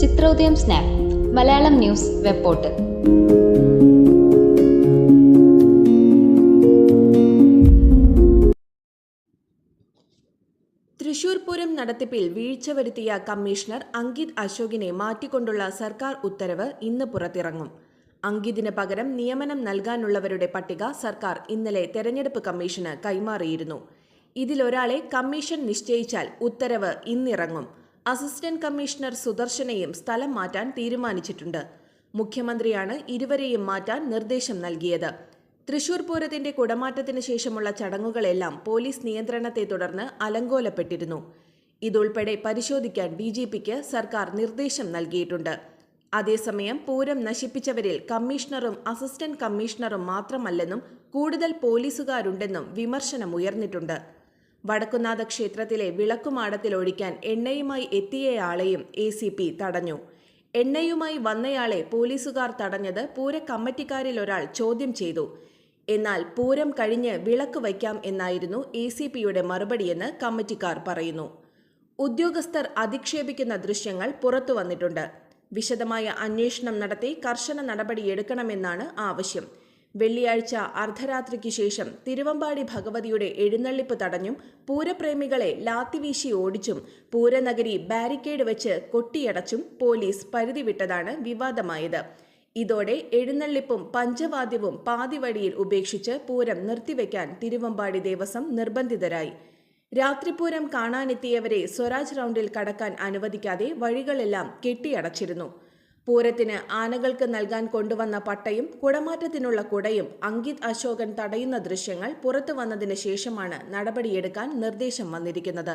Chithrodayam snap Malayalam news web portal Thrissur Pooram നടത്തിപ്പിൽ വീഴ്ച വരുത്തിയ commissioner Ankit അശോകിനെ മാറ്റിക്കൊണ്ടുള്ള സർക്കാർ ഉത്തരവ് ഇന്ന് പുറത്തിറങ്ങും. അങ്കിതിന് പകരം നിയമനം നൽകാനുള്ളവരുടെ പട്ടിക സർക്കാർ ഇന്നലെ തെരഞ്ഞെടുപ്പ് കമ്മീഷന് കൈമാറിയിരുന്നു. ഇതിലൊരാളെ കമ്മീഷൻ നിശ്ചയിച്ചാൽ ഉത്തരവ് ഇന്നിറങ്ങും. അസിസ്റ്റന്റ് കമ്മീഷണർ സുദർശനെയും സ്ഥലം മാറ്റാൻ തീരുമാനിച്ചിട്ടുണ്ട്. മുഖ്യമന്ത്രിയാണ് ഇരുവരെയും മാറ്റാൻ നിർദ്ദേശം നൽകിയത്. തൃശൂർ പൂരത്തിന്റെ കുടമാറ്റത്തിന് ശേഷമുള്ള ചടങ്ങുകളെല്ലാം പോലീസ് നിയന്ത്രണത്തെ തുടർന്ന് അലങ്കോലപ്പെട്ടിരുന്നു. ഇതുൾപ്പെടെ പരിശോധിക്കാൻ ഡി ജി പിക്ക് സർക്കാർ നിർദ്ദേശം നൽകിയിട്ടുണ്ട്. അതേസമയം പൂരം നശിപ്പിച്ചവരിൽ കമ്മീഷണറും അസിസ്റ്റന്റ് കമ്മീഷണറും മാത്രമല്ലെന്നും കൂടുതൽ പോലീസുകാരുണ്ടെന്നും വിമർശനമുയർന്നിട്ടുണ്ട്. വടക്കുന്നാഥ ക്ഷേത്രത്തിലെ വിളക്കുമാടത്തിൽ ഒഴിക്കാൻ എണ്ണയുമായി എത്തിയയാളെയും എ സി പി തടഞ്ഞു. എണ്ണയുമായി വന്നയാളെ പോലീസുകാർ തടഞ്ഞത് പൂര കമ്മിറ്റിക്കാരിൽ ഒരാൾ ചോദ്യം ചെയ്തു. എന്നാൽ പൂരം കഴിഞ്ഞ് വിളക്ക് വയ്ക്കാം എന്നായിരുന്നു എ സി പിയുടെ മറുപടിയെന്ന് കമ്മിറ്റിക്കാർ പറയുന്നു. ഉദ്യോഗസ്ഥർ അധിക്ഷേപിക്കുന്ന ദൃശ്യങ്ങൾ പുറത്തു വന്നിട്ടുണ്ട് വിശദമായ അന്വേഷണം നടത്തി കർശന നടപടിയെടുക്കണമെന്നാണ് ആവശ്യം. വെള്ളിയാഴ്ച അർദ്ധരാത്രിക്ക് ശേഷം തിരുവമ്പാടി ഭഗവതിയുടെ എഴുന്നള്ളിപ്പ് തടഞ്ഞും പൂരപ്രേമികളെ ലാത്തിവീശി ഓടിച്ചും പൂരനഗരി ബാരിക്കേഡ് വെച്ച് കൊട്ടിയടച്ചും പോലീസ് പരിധിവിട്ടതാണ് വിവാദമായത്. ഇതോടെ എഴുന്നള്ളിപ്പും പഞ്ചവാദ്യവും പാതിവഴിയിൽ ഉപേക്ഷിച്ച് പൂരം നിർത്തിവെക്കാൻ തിരുവമ്പാടി ദേവസ്വം നിർബന്ധിതരായി. രാത്രിപൂരം കാണാനെത്തിയവരെ സ്വരാജ് റൗണ്ടിൽ കടക്കാൻ അനുവദിക്കാതെ വഴികളെല്ലാം കെട്ടിയടച്ചിരുന്നു. പൂരത്തിന് ആനകൾക്ക് നൽകാൻ കൊണ്ടുവന്ന പട്ടയും കുടമാറ്റത്തിനുള്ള കുടയും അങ്കിത് അശോകൻ തടയുന്ന ദൃശ്യങ്ങൾ പുറത്തു വന്നതിന് ശേഷമാണ് നടപടിയെടുക്കാൻ നിർദ്ദേശം വന്നിരിക്കുന്നത്.